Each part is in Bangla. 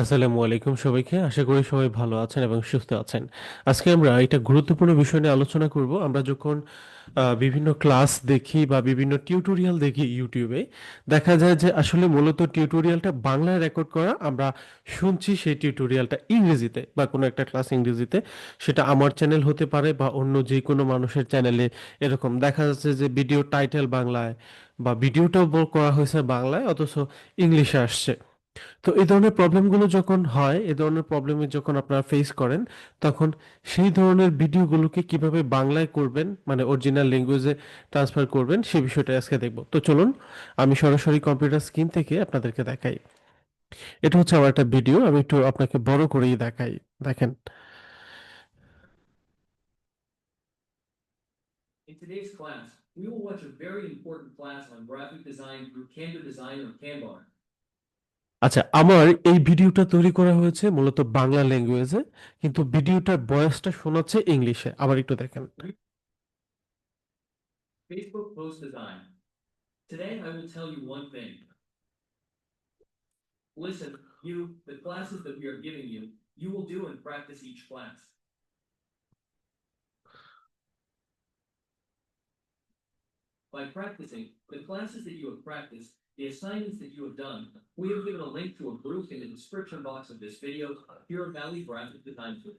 আসসালামু আলাইকুম সবাইকে। আশা করি সবাই ভালো আছেন এবং সুস্থ আছেন। আজকে আমরা এটা গুরুত্বপূর্ণ বিষয় নিয়ে আলোচনা করব। আমরা যখন বিভিন্ন ক্লাস দেখি বা বিভিন্ন টিউটোরিয়াল দেখি ইউটিউবে, দেখা যায় যে আসলে মূলত টিউটোরিয়ালটা বাংলায় রেকর্ড করা, আমরা শুনছি সেই টিউটোরিয়ালটা ইংরেজিতে বা কোনো একটা ক্লাস ইংরেজিতে। সেটা আমার চ্যানেল হতে পারে বা অন্য যে কোনো মানুষের চ্যানেলে এরকম। দেখা যাচ্ছে যে ভিডিও টাইটেল বাংলায় বা ভিডিওটাও করা হয়েছে বাংলায়, অথচ ইংলিশে আসছে। তো এই ধরনের প্রবলেমগুলো যখন হয় এই ধরনের প্রবলেমে যখন আপনারা ফেস করেন তখন সেই ধরনের ভিডিওগুলোকে কীভাবে বাংলায় করবেন মানে অরিজিনাল ল্যাঙ্গুয়েজে ট্রান্সফার করবেন সেই বিষয়টা আজকে দেখব। তো চলুন আমি সরাসরি কম্পিউটার স্ক্রিন থেকে আপনাদেরকে দেখাই। এটা হচ্ছে আমার একটা ভিডিও আমি একটু আপনাকে বড় করেই দেখাই। দেখেন। In today's class, we will watch a very important class on graphic design through Canva Design or Kanban. আচ্ছা আমার এই ভিডিওটা তৈরি করা হয়েছে মূলত বাংলা ল্যাঙ্গুয়েজে কিন্তু ভিডিওটার বয়সটা শোনাচ্ছে ইংলিশে আবার একটু দেখেন Facebook Post Design. Today I will tell you one thing. Listen, you, the classes that we are giving you, you will do and practice each class. By practicing the classes that you have practiced, the assignments that you have done, we have given a link to a group in the description box of this video, Pure Valley Graphic Design Group.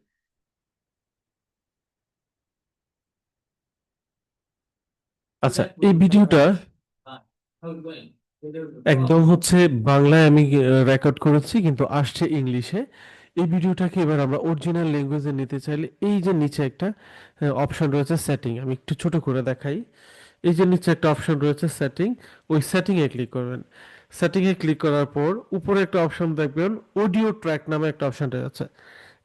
আচ্ছা এই ভিডিওটা একদম হচ্ছে বাংলায় আমি রেকর্ড করেছি কিন্তু আসছে ইংলিশে এই ভিডিওটাকে এবার আমরা অরিজিনাল ল্যাঙ্গুয়েজে নিতে চাইলে এই যে নিচে একটা অপশন রয়েছে সেটিং আমি একটু ছোট করে দেখাই এই যে নিচে একটা অপশন রয়েছে সেটিং ওই সেটিং এ ক্লিক করবেন। সেটিং এ ক্লিক করার পর উপরে একটা অপশন দেখবেন অডিও ট্র্যাক নামে একটা অপশন আছে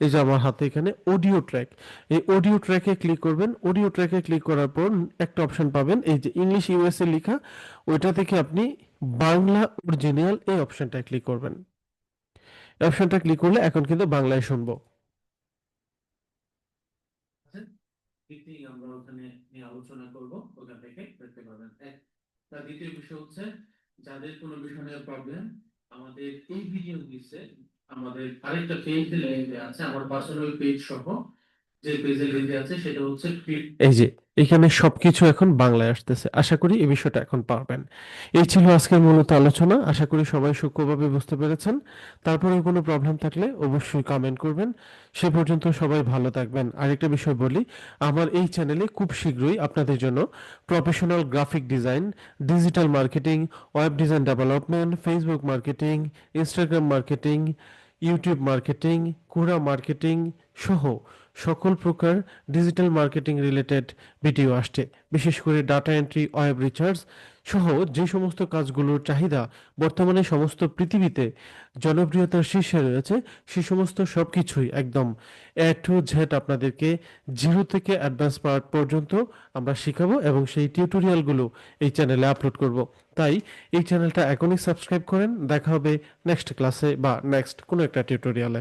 এই যে আমার হাতে এখানে অডিও ট্র্যাক এই অডিও ট্র্যাকে ক্লিক করবেন অডিও ট্র্যাকে ক্লিক করার পর একটা অপশন পাবেন, এই যে ইংলিশ ইউএসএ লেখা, ওইটা থেকে আপনি বাংলা অরিজিনাল এই অপশনটা ক্লিক করবেন। এই অপশনটা ক্লিক করলে এখন কিন্তু বাংলায় শুনব। ওখানে নিয়ে আলোচনা করব ওখান থেকে, দেখতে পাবেন। তার দ্বিতীয় বিষয় হচ্ছে, যাদের কোনো বিষয় নিয়ে প্রবলেম আমাদের এই ভিডিও দিচ্ছে আমাদের আরেকটা পেজ আছে, আমার পার্সোনাল পেজ সহ। এই যে, এখানে সবকিছু এখন বাংলায় আসতেছে। আশা করি এই বিষয়টা এখন পারবেন। এই ছিল আজকের মূলত আলোচনা। আশা করি সবাই সূক্ষ্মভাবে বুঝতে পেরেছেন। তারপরে কোনো প্রবলেম থাকলে অবশ্যই কমেন্ট করবেন। সে পর্যন্ত সবাই ভালো থাকবেন। আরেকটা বিষয় বলি, আমার এই চ্যানেলে খুব শীঘ্রই আপনাদের জন্য professional graphic design digital marketing web design development Facebook marketing Instagram marketing YouTube marketing Quora marketing সহ সকল প্রকার ডিজিটাল মার্কেটিং রিলেটেড ভিডিও আসছে। বিশেষ করে ডাটা এন্ট্রি, ওয়েব রিচার্জ সহ যে সমস্ত কাজগুলোর চাহিদা বর্তমানে সমস্ত পৃথিবীতে জনপ্রিয়তার শীর্ষে রয়েছে, সে সমস্ত সবকিছুই একদম এ টু জেড আপনাদেরকে জিরো থেকে অ্যাডভান্স পার্ট পর্যন্ত আমরা শেখাবো এবং সেই টিউটোরিয়ালগুলো এই চ্যানেলে আপলোড করব। তাই এই চ্যানেলটা এখনই সাবস্ক্রাইব করেন। দেখা হবে নেক্সট ক্লাসে বা নেক্সট কোনো একটা টিউটোরিয়ালে